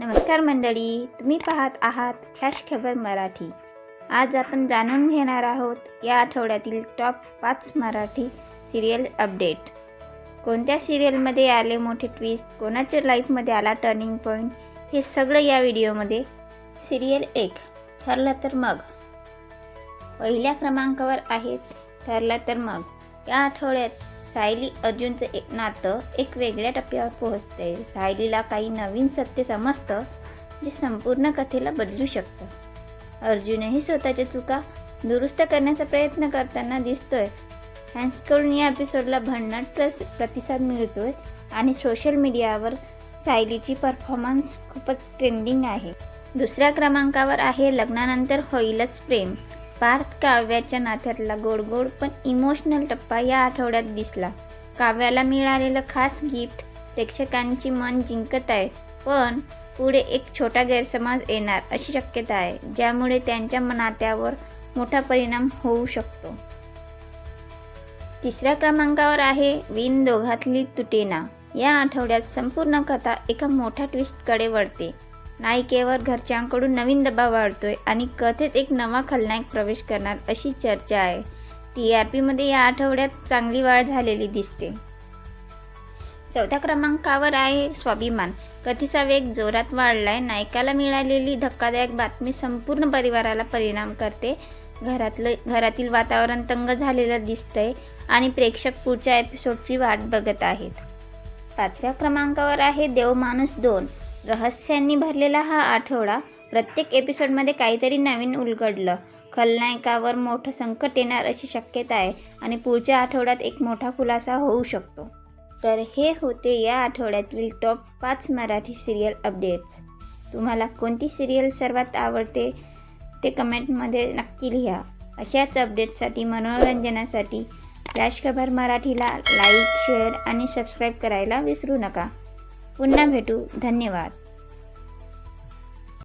नमस्कार मंडळी तुम्ही पाहत आहात फ्लॅश खबर मराठी. आज आपण जाणून घेणार आहोत या आठवड्यातील टॉप पाच मराठी सिरियल अपडेट कोणत्या सिरियलमध्ये आले मोठे ट्विस्ट कोणाच्या लाईफमध्ये आला टर्निंग पॉईंट हे सगळं या व्हिडिओमध्ये सिरियल एक ठरलं तर मग. पहिल्या क्रमांकावर आहेत ठरलं तर मग. या आठवड्यात सायली अर्जुनचं एक नातं एक वेगळ्या टप्प्यावर पोहोचते सायलीला काही नवीन सत्य समजतं जे संपूर्ण कथेला बदलू शकतं. अर्जुनही स्वतःच्या चुका दुरुस्त करण्याचा प्रयत्न करताना दिसतोय. फॅन्सकडून या एपिसोडला भन्नाट प्रस प्रतिसाद मिळतोय आणि सोशल मीडियावर सायलीची परफॉर्मन्स खूपच ट्रेंडिंग आहे. दुसऱ्या क्रमांकावर आहे लग्नानंतर होईलच प्रेम. पार्थ काव्याच्या नात्यातला गोड गोड पण इमोशनल टप्पा या आठवड्यात दिसला. काव्याला मिळालेलं खास गिफ्ट प्रेक्षकांची मन जिंकत आहे पण पुढे एक छोटा गैरसमज येणार अशी शक्यता आहे ज्यामुळे त्यांच्या नात्यावर मोठा परिणाम होऊ शकतो. तिसऱ्या क्रमांकावर आहे विन दोघातली तुटेना. या आठवड्यात संपूर्ण कथा एका मोठ्या ट्विस्टकडे वळते. नायिकेवर घरच्यांकडून नवीन दबाव वाढतोय आणि कथेत एक नवा खलनायक प्रवेश करणार अशी चर्चा आहे. टी आर पीमध्ये या आठवड्यात चांगली वाढ झालेली दिसते. चौथ्या क्रमांकावर आहे स्वाभिमान. कथेचा वेग जोरात वाढलाय. नायकाला मिळालेली धक्कादायक बातमी संपूर्ण परिवाराला परिणाम करते. घरातलं घरातील वातावरण तंग झालेलं दिसतंय आणि प्रेक्षक पुढच्या एपिसोडची वाट बघत आहेत. पाचव्या क्रमांकावर आहे देव माणूस दोन. रहस्यांनी भरलेला हा आठवडा प्रत्येक एपिसोडमध्ये काहीतरी नवीन उलगडलं. खलनायकावर मोठं संकट येणार अशी शक्यता आहे आणि पुढच्या आठवड्यात एक मोठा खुलासा होऊ शकतो. तर हे होते या आठवड्यातील टॉप पाच मराठी सिरियल अपडेट्स तुम्हाला कोणती सिरियल सर्वात आवडते ते कमेंटमध्ये नक्की लिहा. अशाच अपडेट्ससाठी मनोरंजनासाठी फ्लॅश खबर मराठीला लाईक शेअर आणि सबस्क्राईब करायला विसरू नका. पुन्हा भेटू. धन्यवाद.